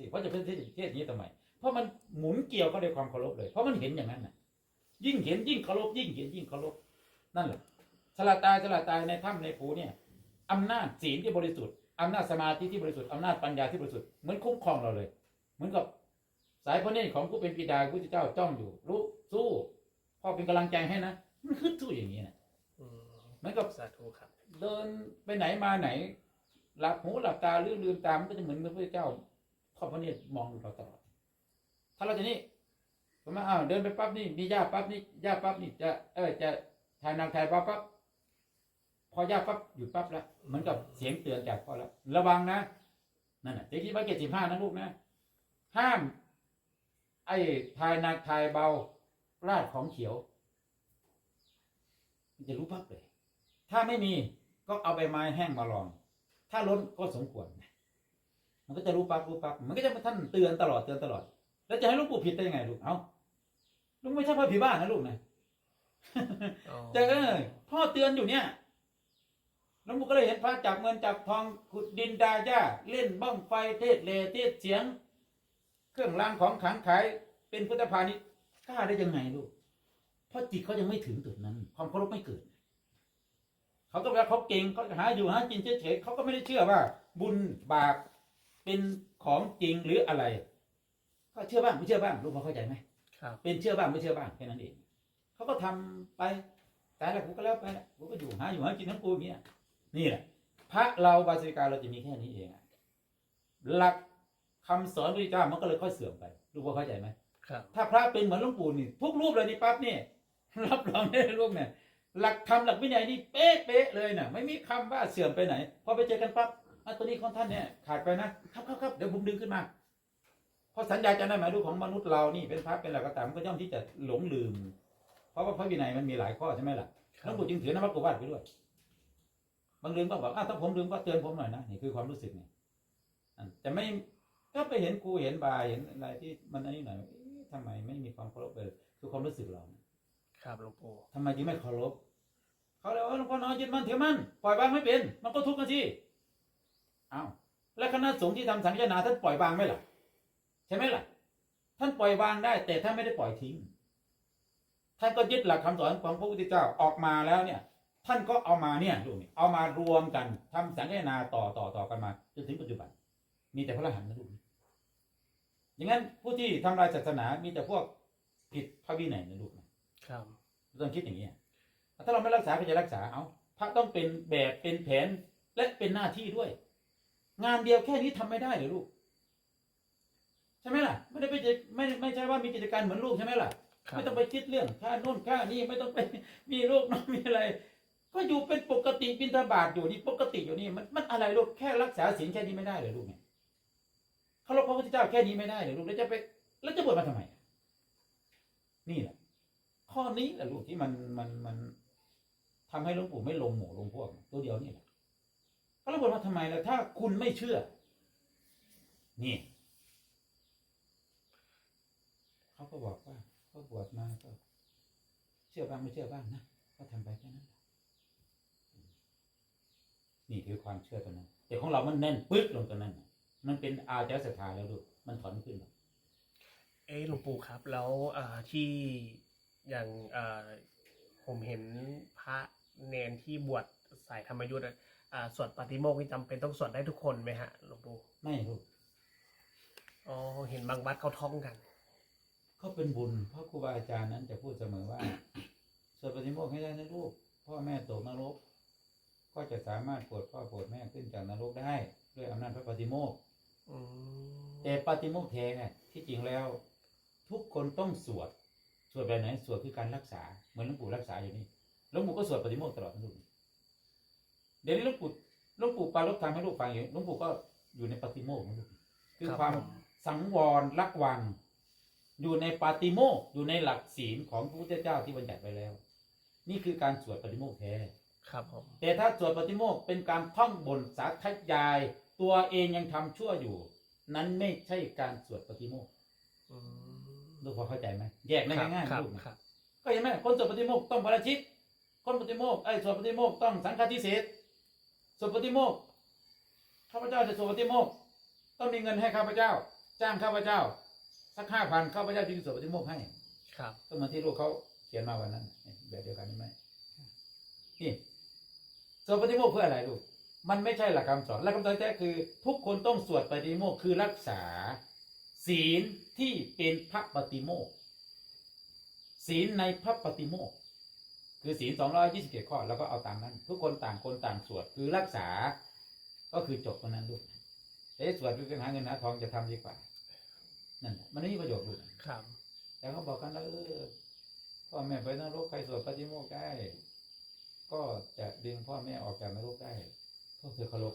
สิเพราะจะเป็นเทศนี้ทำไม เพราะมันหมุนเกี่ยวก็ด้วยความเคารพเลย เพราะมันเห็นอย่างนั้นน่ะ ยิ่งเห็นยิ่งเคารพยิ่งเห็นยิ่งเคารพนั่นแหละสละตายสละตายในถ้ำในภูเนี่ยอำนาจศีลที่บริสุทธิ์อำนาจสมาธิที่บริสุทธิ์อำนาจปัญญาที่บริสุทธิ์เหมือนคุ้มครองเราเลย เหมือนกับสายพระเนตรของผู้เป็นบิดาผู้เจ้าจ้องอยู่รู้สู้พ่อเป็นกำลังใจให้นะมันฮึดสู้อย่างนี้นะอืมเหมือนกับสาธุครับ เดินไปไหนมาไหน หลับหูหลับตาลืมลืมตามันก็จะเหมือนพระพุทธเจ้า พ่อพระเนตรมองดูเราตลอด ถ้าเราจะนี่ผมว่าอ้าวเดินไปปั๊บนี่มีหญ้าปั๊บนี่หญ้าปั๊บนี่จะเออจะถ่ายนางถ่ายปั๊บปั๊บพอหญ้าปั๊บหยุดปั๊บแล้วเหมือนกับเสียงเตือนจากพ่อแล้วระวังนะนั่นน่ะเด็กที่ว่าเจ็ดสิบห้านะลูกนะห้าม ไอ้ถ่ายหนักถ่ายเบาราดของเขียวจะรู้ปั๊บเลย ถ้าไม่มีก็เอาใบไม้แห้งมาลอง ถ้าล้นก็สมควร มันก็จะรู้ปั๊บรู้ปั๊บมันก็จะมาท่านเตือนตลอดเตือนตลอด แล้วจะให้ลูกปู่ผิดได้ยังไงลูกเอ้าลูกไม่ใช่พ่อผีบ้านนะลูกนะอ๋อแต่เออพ่อเตือนอยู่เนี่ยหแล้วมุกก็เลยเห็นพระจับเงินจับทองขุดดินดาหญ้าเล่นบ้องไฟเทศเลเทศเสียง เครื่องรางของขลังขายเป็นพุทธพาณิชย์กล้าได้ยังไงลูกเพราะจิตเขายังไม่ถึงจุดนั้น ความเคารพไม่เกิด เขาก็เวลาเขาเก่งเขาหาอยู่หากินเฉยๆเขาก็ไม่ได้เชื่อว่า บุญบาป เป็นของจริงหรืออะไร ก็เชื่อบ้างไม่เชื่อบ้างลูกพอเข้าใจไหมครับ เป็นเชื่อบ้างไม่เชื่อบ้างแค่นั้นเองเขาก็ทำไปแต่ละกูก็แล้วไปละกูก็อยู่หาอยู่หากินทั้งกูอย่างเงี้ยนี่แหละพระเราบาสิกาเราจะมีแค่นี้เองอะหลักคำสอนพระพุทธเจ้ามันก็เลยค่อยเสื่อมไปลูกพอเข้าใจไหมครับถ้าพระเป็นเหมือนหลวงปู่นี่ทุกรูปเลยนี่ปั๊บนี่รับรองได้เลยลูกเนี่ยหลักธรรมหลักวินัยนี่เป๊ะเป๊ะๆเลยน่ะไม่มีคำว่าเสื่อมไปไหนพอไปเจอกันปั๊บ อะตัวนี้ของท่านเนี่ยขาดไปนะครับครับครับเดี๋ยวผมดึงขึ้นมาเพราะสัญญาจะได้หมายรู้ของมนุษย์เรานี่เป็นพระเป็นหลักก็ตามมันก็ย่อมที่จะหลงลืม เพราะว่าพระวินัยมันมีหลายข้อใช่ไหมล่ะคหลรัวบงปู่จึงถือนวัตกวาดไปด้วยบางลืมก็บอกอ้าวถ้าผมลืมก็เตือนผมหน่อยนะนี่คือความรู้สึกเนี่ยอะแต่ไม่ก็ไปเห็นครูเห็นบาเห็นอะไรที่มันอันนี้หน่อยเอ๊ะทำไมไม่มีความเคารพเลยคือความรู้สึกเราเนี่ยครับหลวงปู่ทำไมจึงไม่เคารพเขาเลยว่าหลวงพ่อน้อยยึดมั่นถือมั่นปล่อยวางไม่เป็น มันก็ทุกข์กันสิ อ้าวแล้วคณะสงฆ์ที่ทำสังฆนาท่านปล่อยวางไหมล่ะ ใช่ไหมล่ะ ท่านปล่อยวางได้ แต่ท่านไม่ได้ปล่อยทิ้ง ท่านก็ยึดหลักคำสอนของพระพุทธเจ้าออกมาแล้วเนี่ย ท่านก็เอามาเนี่ยดูนี่เอามารวมกันทำสังฆนาต่อต่อต่อกันมาจนถึงปัจจุบัน มีแต่พระอรหันต์นะลูกอย่างนั้นผู้ที่ทำลายศาสนา มีแต่พวกผิดพระวินัยนะลูกนะครับต้องคิดอย่างนี้ถ้าเราไม่รักษาก็จะรักษาเอาพระต้องเป็นแบบเป็นแผนและเป็นหน้าที่ด้วย งานเดียวแค่นี้ทำไม่ได้เหรอลูก ใช่ไหมล่ะ ไม่ได้ไปจะไม่ไม่ใช่ว่ามีกิจการเหมือนลูกใช่ไหมล่ะครับไม่ต้องไปคิดเรื่องค่าโน่นค่านี่ไม่ต้องไปมีลูกน้องมีอะไร ก็อยู่เป็นปกติบินทบาทอยู่นี่ปกติอยู่นี่มันมันอะไรลูกแค่รักษาศีลแค่นี้ไม่ได้เหรอลูกเนี่ยเขารพพระพุทธเจ้าแค่นี้ไม่ได้เหรอลูกแล้วจะไปแล้วจะบวชมาทำไมนี่แหละข้อนี้แหละลูกที่มันมันมันทำให้หลวงปู่ไม่ลงหมู่ลงพวก ตัวเดียวนี่แหละ เขาเลยบอกว่าทำไมล่ะถ้าคุณไม่เชื่อ นี่เขาก็บอกว่าเขาบวชมาก็ เชื่อบ้างไม่เชื่อบ้างนะก็ทำไปแค่นั้นนี่คือความเชื่อตรงนั้น แต่ของเรามันแน่นปึ๊กลงตรงนั้นน่ะมันเป็นอาจารศรัทธาแล้วลูมันถอนไม่ขึ้นหรอกเอ้หลวงปู่ครับ แล้วอ่าที่อย่างอ่าผมเห็นพระเนนที่บวชสายธรรมยุทธ์ อะอ่าสวดปาฏิโมกข์นี่จำเป็นต้องสวดได้ทุกคนไหมฮะหลวงปู่ไม่ลูกอ๋อเห็นบางวัดเขาท่องกัน เขาเป็นบุญเพราะครูบาอาจารย์นั้นจะพูดเสมอว่า สวดปฏิโมกข์ให้ได้นะลูกพ่อแม่ตกนรก ก็จะสามารถปลดพ่อปลดแม่ขึ้นจากนรกได้ ด้วยอำนาจพระปฏิโมกข์อืมแต่ปฏิโมกข์แท้เนี่ยที่จริงแล้ว ทุกคนต้องสวด สวดแบบไหนสวดคือการรักษาเหมือนหลวงปู่รักษาอยู่นี่หลวงปู่ก็สวดปฏิโมกข์ตลอดนะลูก เดี๋ยวนี้หลวงปู่หลวงปู่ปรารบธรรมให้ลูกฟังอยู่หลวงปู่ก็อยู่ในปฏิโมกข์นะลูกคือรับความผม สังวรระวัง อยู่ในปาติโมกข์อยู่ในหลักศีลของพระพุทธเจ้าที่บัญญัติไว้แล้ว นี่คือการสวดปฏิโมกข์แท้ ครับผม แต่ถ้าสวดปฏิโมกข์เป็นการท่องบนสาธยาย ตัวเองยังทำชั่วอยู่ นั้นไม่ใช่การสวดปฏิโมกข์อืมลูกพอเข้าใจไหมแยกได้ง่ายครัๆบลูกครับ ก็ยังไหมคนสวดปฏิโมกข์ต้องปาราชิกคนปฏิโมกข์ไอ้ยสวดปฏิโมกข์ต้องสังฆาทิเศษ สวดปฏิโมกข์ข้าพเจ้าจะสวดปฏิโมกข์ต้องมีเงินให้ข้าพเจ้า จ้างข้าพเจ้า สักห้าพันข้าพเจ้าจึงสวดปฏิโมกข์ให้ ครับก็เหมือนที่ลูกเขาเขียนมาวันนั้น แบบเดียวกันนี่ไหมนี่สวดปฏิโมกข์เพื่ออะไรลูกมันไม่ใช่หลักคำสอนหลักคำสอนแท้คือ ทุกคนต้องสวดปฏิโมกข์คือรักษา ศีลที่เป็นพระปฏิโมกข์ศีลในพระปฏิโมกข์ คือศีลสองร้อยยี่สิบเจ็ดข้อแล้วก็เอาตามนั้น ทุกคนต่างคนต่างสวดคือรักษา ก็คือจบวันนั้นลูกแต่สวดคือหาเงินหาทองจะทำดีกว่า นั่นแหละมันไม่มีประโยชน์ลูกครับแต่เขาบอกกันแล้วเออพ่อแม่ไปนรกใครสวดปฏิโมกข์ได้ ก็จะดึงพ่อแม่ออกจากนรกได้ก็คือเคารพ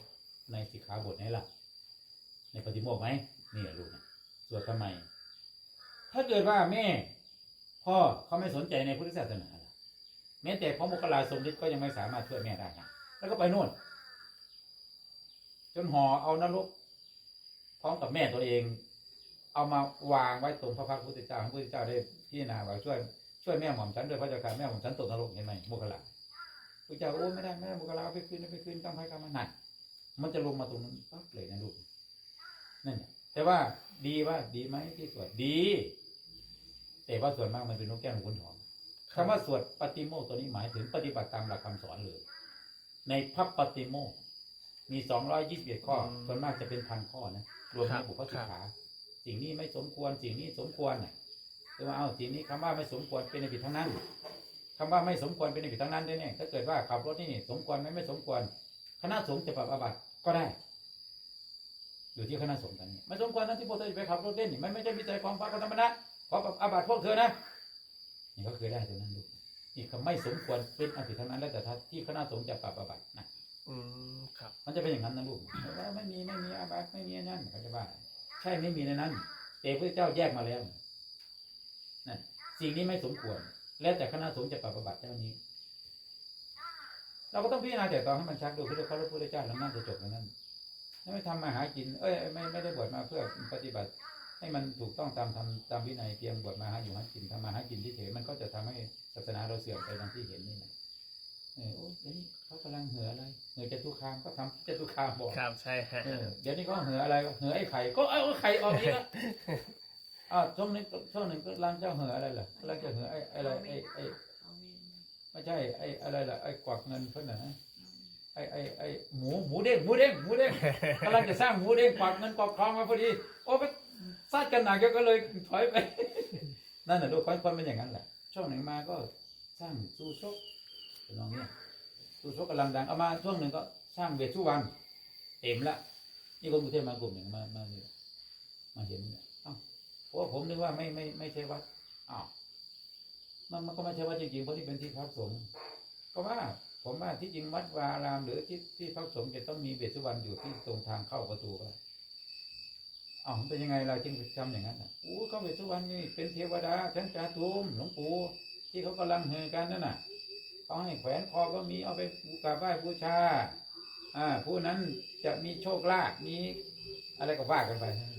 ในสิกขาบทนี้ล่ะ ในปฏิโมกข์ไหมนี่แหละลูกนะสวดทำไม ถ้าเกิดว่าแม่ พ่อเขาไม่สนใจในพุทธศาสนาล่ะ แม้แต่พระโมคคัลลาทรงฤทธิ์ก็ยังไม่สามารถช่วยแม่ได้นะแล้วก็ไปนู่น จนห่อเอานรกพร้อมกับแม่ตัวเอง เอามาวางไว้ตรงพระพักตร์พุทธเจ้าพระพุทธเจ้าได้พิจารณาว่าช่วยช่วยแม่หม่อมฉันด้วยพระเจ้าค่ะแม่หม่อมฉันตกนรกเห็นไหมโมคคัลลาพระเจ้าโอ้ไม่ได้ไม่ได้โมคคัลลาไปคืนไปคืนต้องให้กรรมหนักมันจะลงมาตรงนั้นปั๊บเลยนะลูกนั่นแหละแต่ว่าดีว่าดีไหมที่สวดดี แต่ว่าส่วนมากมันเป็นนกแก้วหูขนทอง คำว่าสวดปฏิโมกข์ตัวนี้หมายถึงปฏิบัติตามหลักคำสอนเลย ในพระปฏิโมกข์มีสองร้อยยี่สิบเอ็ดข้ออืมส่วนมากจะเป็นพันข้อนะ รวมครัในบบุพสิกครับขา สิ่งนี้ไม่สมควร สิ่งนี้สมควรน่ะหรือว่าเอาสิ่งนี้คำว่าไม่สมควรเป็นในผิดทั้งนั้นคำว่าไม่สมควรเป็นในผิดทั้งนั้นด้วยเนี่ยถ้าเกิดว่าขับรถนี่สมควรไหมไม่สมควร คณะสงฆ์จะปรับอาบัติก็ได้ อยู่ที่คณะสงฆ์กันเนี่ยไม่สมควรนะที่พวกเธอจะไปขับรถเล่นนี่มันไม่ใช่วิจัยของพระธรรมนะขอปรับอาบัติพวกเธอนะ นี่ก็คือได้ตรงนั้นลูกนี่คำไม่สมควรเป็นอภิทั้งนั้นแล้วแต่ถ้าที่คณะสงฆ์จะปรับอาบัตินะอืมครับ มันจะเป็นอย่างนั้นนะลูกแต่ว่าไม่มีไม่มีอาบัติไม่มีอันนั่นเขาจะว่า ใช่ไม่มีในนั้นแต่พระเจ้าแยกมาแล้วนั่นสิ่งนี้ไม่สมควร แล้วแต่คณะสงฆ์จะปรับอาบัติเจ้านี้ เราก็ต้องพิจารณาแต่ตอนให้มันชัดดูคือเขาพระพุทธเจ้าแล้วนั่นจะจบแล้วนั่นไม่ทำมาหากิน เอ้ยไม่ไม่ได้บวชมาเพื่อปฏิบัติ ให้มันถูกต้องตามทำตามวินัยเพียงบวชมาหาอยู่หากินทำมาหากินที่เฉยมันก็จะทำให้ศาสนาเราเสื่อมไปดังที่เห็นนี่นะเออโอ้ยเดี๋ยวนี้เขากำลังเหืออะไรเหือจตุคามก็ทำจตุคามบอกครับใช่ฮะเออเดี๋ยวนี้ก็เหืออะไรเหือไอ้ไข่ก็เอาไข่ออกอีกแล้วอ่าช่วงนี้ช่วงหนึ่งก็ร้านเจ้าเหืออะไรล่ะร้านเจ้าเหือไอ้ไอ้อะไรไอ้ไอ้ไม่ใช่ไอ้อะไรล่ะไอ้กวักเงินเพิ่นน่ะนะไอ้ไอ้ไอ้หมูหมูเด้งหมูเด้งหมูเด้งกำลังจะสร้างหมูเด้งกวักเงินกวักทองมาพอดีโอ้ไป ซัดกันหนักก็เลยถอยไป นั่นน่ะลูกคนคนเป็นอย่างนั้นแหละ ช่วงหนึ่งมาก็สร้างซูซกเป็นองเนี่ยซูซกกำลังดังเอามาช่วงหนึ่งก็สร้างเวทุวันเต็มละนี่คนกรุงเทพมากลุ่มหนึ่งมามาเนี่ยมาเห็นเนี่ยอ้าเพราะว่าผมนึกว่าไม่ไม่ไม่ใช่วัดอ้าวมันมันก็ไม่ใช่วัดจริงๆเพราะที่เป็นที่พักสงฆ์ก็ว่าผมว่าที่จริงวัดวาราม หรือที่ที่พักสงฆ์จะต้องมีเบสสุวรรณอยู่ที่ตรงทางเข้าประตูก็ อ้าวมันเป็นยังไงเราจึงทำอย่างนั้นอะโอ้เขาเบสสุวรรณนี่เป็นเทวดาชั้นจาตุมหลวงปู่ที่เขากำลังเฮกันนั่นน่ะเขาให้แขวนคอก็มีเอาไปกราบไหว้บูชา อ่า ผู้นั้นจะมีโชคลาภมีอะไรก็ว่ากันไปนะ